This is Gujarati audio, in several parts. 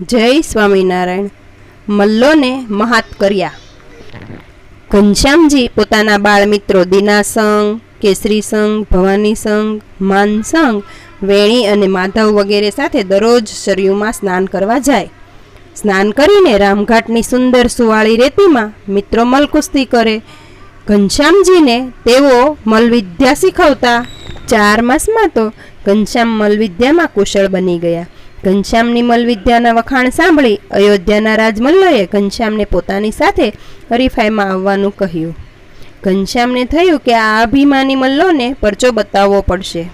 જય સ્વામિનારાયણ. મલ્લોને મહાત કર્યા. ઘનશ્યામજી પોતાના બાળમિત્રો દીનાસંગ ભવાની સંઘ માનસંગ, વેણી અને માધવ વગેરે સાથે દરરોજ સરયુમાં સ્નાન કરવા જાય. સ્નાન કરીને રામઘાટની સુંદર સુવાળી રેતીમાં મિત્રો મલકુસ્તી કરે. ઘનશ્યામજીને તેઓ મલવિદ્યા શીખવતા ચાર માસમાં તો ઘનશ્યામ મલવિદ્યામાં કુશળ બની ગયા. ઘનશ્યામની મલવિદ્યાના વખાણ સાંભળી અયોધ્યાના રાજમલ્લોએ ઘનશ્યામને પોતાની સાથે હરીફાઈમાં આવવાનું કહ્યું. ઘનશ્યામને થયું કે આ અભિમાની મલ્લોને પરચો બતાવવો પડશે.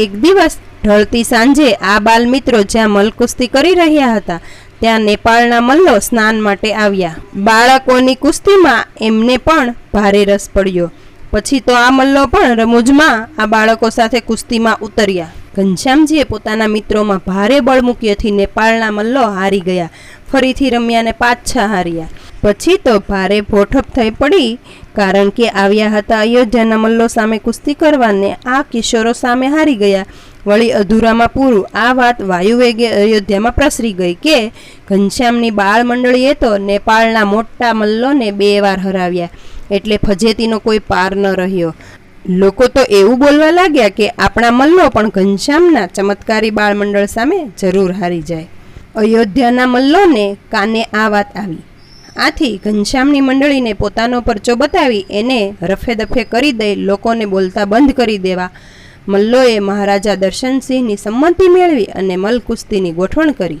એક દિવસ ઢળતી સાંજે આ બાલમિત્રો જ્યાં મલકુસ્તી કરી રહ્યા હતા, ત્યાં નેપાળના મલ્લો સ્નાન માટે આવ્યા. બાળકોની કુસ્તીમાં એમને પણ ભારે રસ પડ્યો. પછી તો આ મલ્લો પણ રમૂજમાં આ બાળકો સાથે કુસ્તીમાં ઉતર્યા. ઘનશ્યામજીએ પોતાના મિત્રોમાં ભારે બળ મૂક્યોથી નેપાળના મલ્લો હારી ગયા. ફરીથી રમ્યાને પાછા હાર્યા. પછી તો ભારે ભોઠપ થઈ પડી, કારણ કે આવ્યા હતા અયોધ્યાના મલ્લો સામે કુસ્તી કરવાને. આ કિશોરો સામે હારી ગયા. વળી અધૂરામાં પૂરું. આ વાત વાયુવેગે અયોધ્યામાં પ્રસરી ગઈ કે ઘનશ્યામની બાળ મંડળીએ તો નેપાળના મોટા મલ્લોને બે વાર હરાવ્યા. એટલે ફજેતીનો કોઈ પાર ન રહ્યો. લોકો તો એવું બોલવા લાગ્યા કે આપણા મલ્લો પણ ઘનશ્યામના ચમત્કારી બાળમંડળ સામે જરૂર હારી જાય. અયોધ્યાના મલ્લોને કાને આ વાત આવી. આથી ઘનશ્યામની મંડળીને પોતાનો પરચો બતાવી એને રફે દફે કરી દઈ લોકોને બોલતા બંધ કરી દેવા. મલ્લોએ મહારાજા દર્શનસિંહની સંમતિ મેળવી અને મલ કુસ્તીની ગોઠવણ કરી.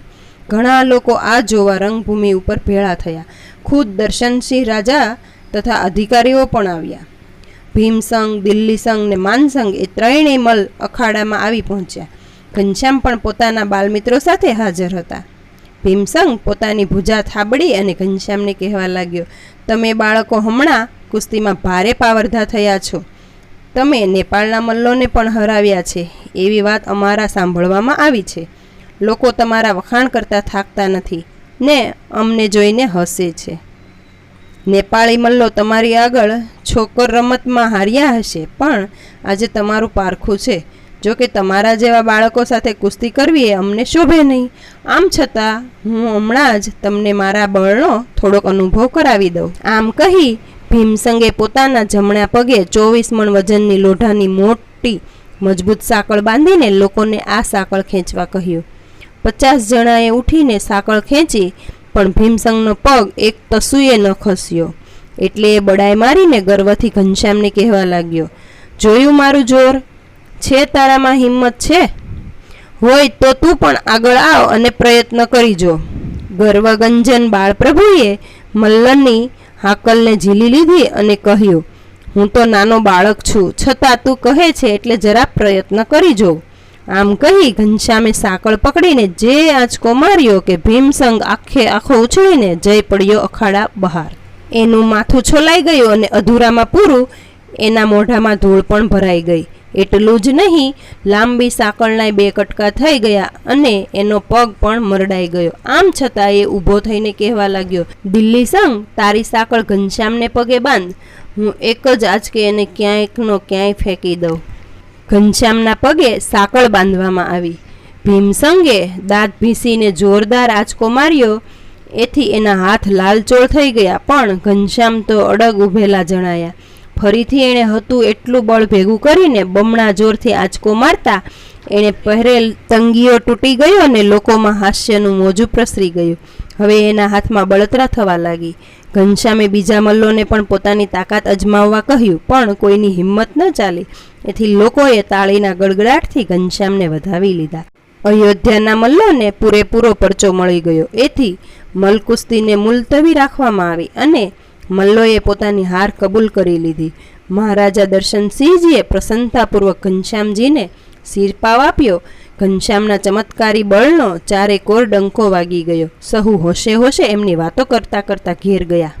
ઘણા લોકો આ જોવા રંગભૂમિ ઉપર ભેળા થયા. ખુદ દર્શનસિંહ રાજા તથા અધિકારીઓ પણ આવ્યા. ભીમસંગ દિલ્હી સંઘ ને માનસંગ એ ત્રણેય મલ અખાડામાં આવી પહોંચ્યા. ઘનશ્યામ પણ પોતાના બાલમિત્રો સાથે હાજર હતા. ભીમસંગ પોતાની ભુજા થાબડી અને ઘનશ્યામને કહેવા લાગ્યો, તમે બાળકો હમણાં કુસ્તીમાં ભારે પાવરધા થયા છો. તમે નેપાળના મલ્લોને પણ હરાવ્યા છે. એવી વાત અમારા સાંભળવામાં આવી છે. લોકો તમારા વખાણ કરતા થાકતા નથી ને અમને જોઈને હસે છે. નેપાળી મલ્લો તમારી આગળ છોકર રમતમાં હાર્યા હશે, પણ આજે તમારું પારખું છે. જો કે તમારા જેવા બાળકો સાથે કુસ્તી કરવી એ અમને શોભે નહીં. આમ છતાં, હું હમણાં જ તમને મારા બળનો થોડોક અનુભવ કરાવી દઉં. આમ કહી, ભીમસંગે પોતાના જમણા પગે ચોવીસ મણ વજનની લોઢાની મોટી, મજબૂત સાંકળ બાંધીને લોકોને આ સાંકળ ખેંચવા કહ્યું. પચાસ જણાએ ઉઠીને સાંકળ ખેંચી પણ ભીમસંગનો પગ એક તસુએ ન ખસ્યો. એટલે એ બડાઈ મારીને ગર્વથી ઘનશ્યામને કહેવા લાગ્યો, જોયું મારું જોર? છે તારામાં હિંમત છે? હોય તો તું પણ આગળ આવ અને પ્રયત્ન કરી જો. ગર્વગંજન બાળપ્રભુએ મલ્લનની હાકલને ઝીલી લીધી અને કહ્યું, હું તો નાનો બાળક છું, છતાં તું કહે છે એટલે જરા પ્રયત્ન કરી જો. આમ કહી ઘનશ્યામે સાંકળ પકડીને જે આંચકો માર્યો કે ભીમસંગ આખે આખો ઉછળીને જઈ પડ્યો અખાડા બહાર. એનું માથું છોલાઈ ગયું અને અધૂરામાં પૂરું, એના મોઢામાં ધૂળ પણ ભરાઈ ગઈ. એટલું જ નહીં, લાંબી સાંકળના બે કટકા થઈ ગયા અને એનો પગ પણ મરડાઈ ગયો. આમ છતાં એ ઊભો થઈને કહેવા લાગ્યો, દિલ્હી સંગ, તારી સાંકળ ઘનશ્યામને પગે બાંધ. હું એક જ આંચકે એને ક્યાંયકનો ક્યાંય ફેંકી દઉં. ઘનશ્યામના પગે સાંકળ બાંધવામાં આવી. ભીમસંગે દાંત ભીસીને જોરદાર આંચકો માર્યો. એથી એના હાથ લાલચોળ થઈ ગયા, પણ ઘનશ્યામ તો અડગ ઊભેલા જણાયા. ફરીથી એણે હતું એટલું બળ ભેગું કરીને બમણા જોરથી આંચકો મારતા, એણે પહેરેલ તંગીઓ તૂટી ગયો અને લોકોમાં હાસ્યનું મોજું પ્રસરી ગયું. હવે એના હાથમાં બળતરા થવા લાગી. ઘનશ્યામે બીજા મલ્લોને પણ પોતાની તાકાત અજમાવવા કહ્યું, પણ કોઈની હિંમત ન ચાલી. એથી લોકોએ તાળીના ગડગડાટથી ઘનશ્યામને વધાવી લીધા. અયોધ્યાના મલ્લોને પૂરેપૂરો પરચો મળી ગયો. એથી મલકુસ્તીને મુલતવી રાખવામાં આવી અને મલ્લોએ પોતાની હાર કબૂલ કરી લીધી. મહારાજા દર્શનસિંહજીએ પ્રસન્નતાપૂર્વક ઘનશ્યામજીને શિરપાવ આપ્યો. ઘનશ્યામના ચમત્કારી બળનો ચારે કોર ડંકો વાગી ગયો. સહુ હોશે હોશે એમની વાતો કરતા કરતા ઘેર ગયા.